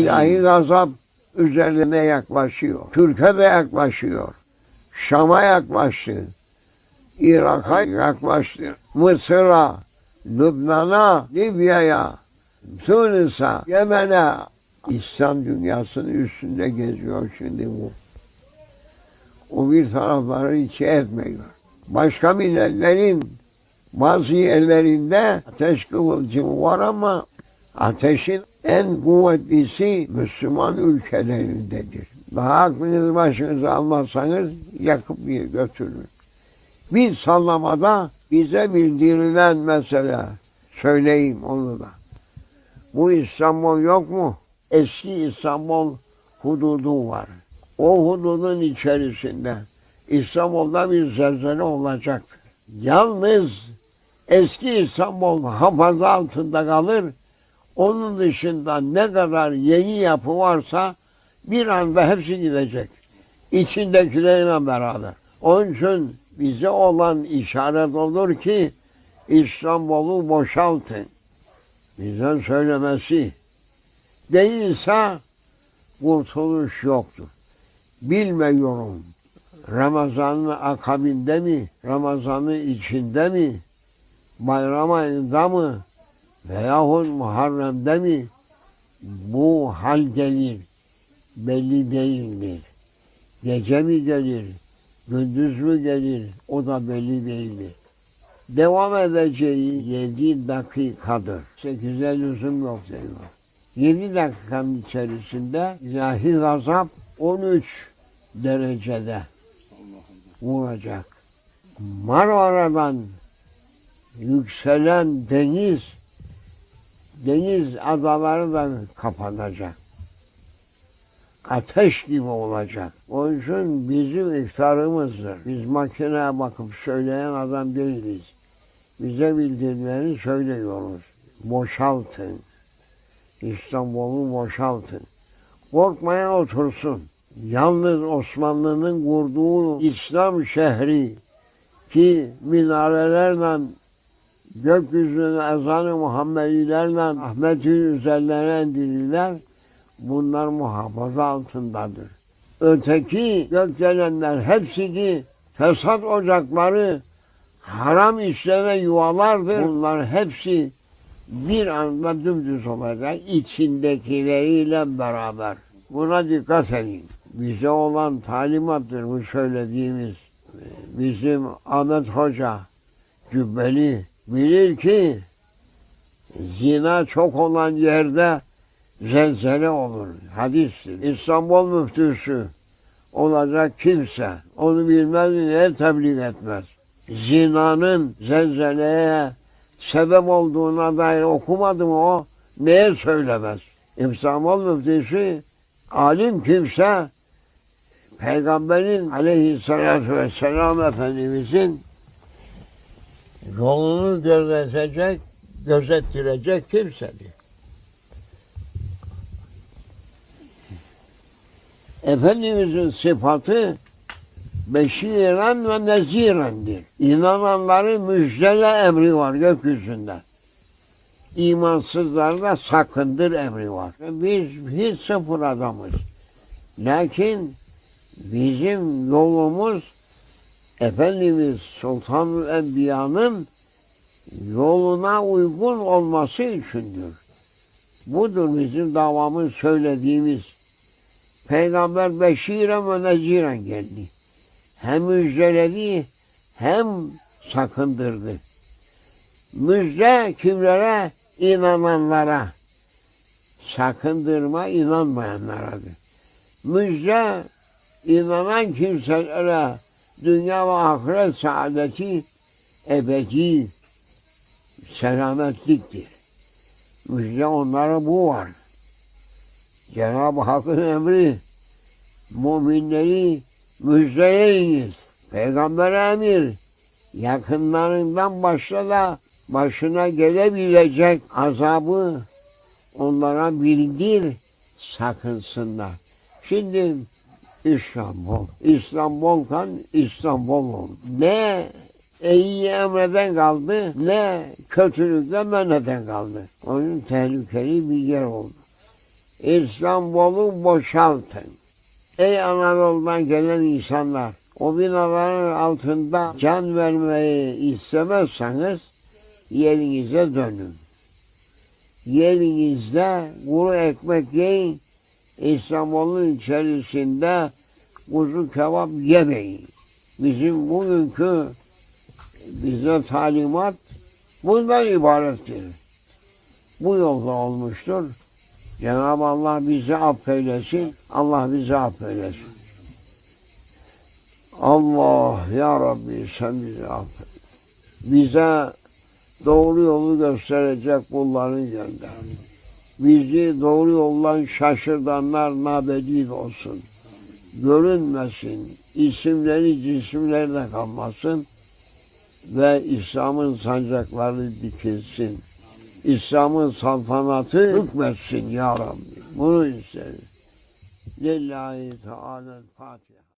İlahi gazap üzerine yaklaşıyor. Türkiye de yaklaşıyor. Şam'a yaklaştı. Irak'a yaklaştı. Mısır'a, Lübnan'a, Libya'ya, Tunus'a, Yemen'e. İslam dünyasının üstünde geziyor şimdi bu. O bir tarafları hiç etmiyor. Başka milletlerin bazı yerlerinde ateş kıvılcımı var ama ateşin en kuvvetlisi Müslüman ülkelerindedir. Daha aklınızı başınıza almazsanız yakıp götürür. Bir sallamada bize bildirilen mesele, söyleyeyim onu da. Bu İstanbul yok mu? Eski İstanbul hududu var. O hududun içerisinde İstanbul'da bir zelzele olacak. Yalnız eski İstanbul hafaza altında kalır. Onun dışında ne kadar yeni yapı varsa bir anda hepsi gidecek. İçindekilerle beraber. Onun için bize olan işaret olur ki İstanbul'u boşaltın. Bize söylemesi. Değilse kurtuluş yoktur. Bilmiyorum. Ramazan'ın akabinde mi, Ramazan'ın içinde mi, bayram ayında mı veyahut Muharrem'de mi bu hal gelir belli değildir. Gece mi gelir, gündüz mü gelir o da belli değildir. Devam edeceği yedi dakikadır. Sekize lüzum yok diyor. Yedi dakikanın içerisinde ilahi gazap 13 derecede vuracak. Marmara'dan yükselen deniz, deniz adaları da kapanacak. Ateş gibi olacak. Onun için bizim iftarımızdır. Biz makineye bakıp söyleyen adam değiliz. Bize bildirileni söylüyoruz. Boşaltın. İstanbul'u boşaltın. Korkmaya otursun. Yalnız Osmanlı'nın kurduğu İslam şehri ki minarelerle gökyüzüne ezanı Muhammedilerle Ahmet'in üzerlerine indirirler. Bunlar muhafaza altındadır. Öteki gökdelenler hepsi ki fesat ocakları haram işleme yuvalardır. Bunlar hepsi bir anda dümdüz olacak içindekileriyle beraber. Buna dikkat edin. Bize olan talimattır bu söylediğimiz. Bizim Ahmet Hoca Cübbeli bilir ki zina çok olan yerde zelzele olur. Hadistir. İstanbul müftüsü olacak kimse onu bilmez niye tebliğ etmez. Zinanın zelzeleye sebep olduğuna dair okumadı mı o? Neye söylemez? İstanbul müftüsü alim kimse Peygamberin aleyhissalatü vesselam Efendimizin yolunu gözetecek, gözettirecek kimsedir. Efendimizin sıfatı beşiren ve nezirendir. İnananları müjdele emri var gökyüzünde. İmansızlarda sakındır emri var. Biz hiç sıfır adamız. Lakin bizim yolumuz Efendimiz Sultanül Enbiya'nın yoluna uygun olması içindir. Budur bizim davamız söylediğimiz. Peygamber beşiren ve neziren geldi. Hem müjdeledi hem sakındırdı. Müjde kimlere? İnananlara. Sakındırma inanmayanlaradır. Müjde inanan kimselere dünya ve ahiret saadeti ebedi selametliktir. Müjde onlara bu var. Cenab-ı Hakk'ın emri müminleri müjdeleyiniz. Peygamber emir yakınlarından başla da başına gelebilecek azabı onlara bildir sakınsınlar. Şimdi İstanbul, İstanbul'dan İstanbul oldu. Ne iyi emreden kaldı ne kötülükten meneden kaldı. Onun tehlikeli bir yer oldu. İstanbul'u boşaltın. Ey Anadolu'dan gelen insanlar, o binaların altında can vermeyi istemezseniz yerinize dönün. Yerinizde kuru ekmek yiyin, İstanbul'un içerisinde kuzu kebap yemeyin. Bizim bugünkü bize talimat bundan ibarettir. Bu yolda olmuştur. Cenab-ı Allah bizi affeylesin. Allah bizi affeylesin. Allah ya Rabbi sen bizi affet. Bize doğru yolu gösterecek kulların gönder. Bizi doğru yoldan şaşırtanlar nabedid olsun. Görünmesin. isimleri cisimlerde kalmasın. Ve İslam'ın sancakları dikilsin. İslam'ın saltanatı hükmetsin ya Rabbi. Bunu isteriz. Lillahi Teala Fatiha.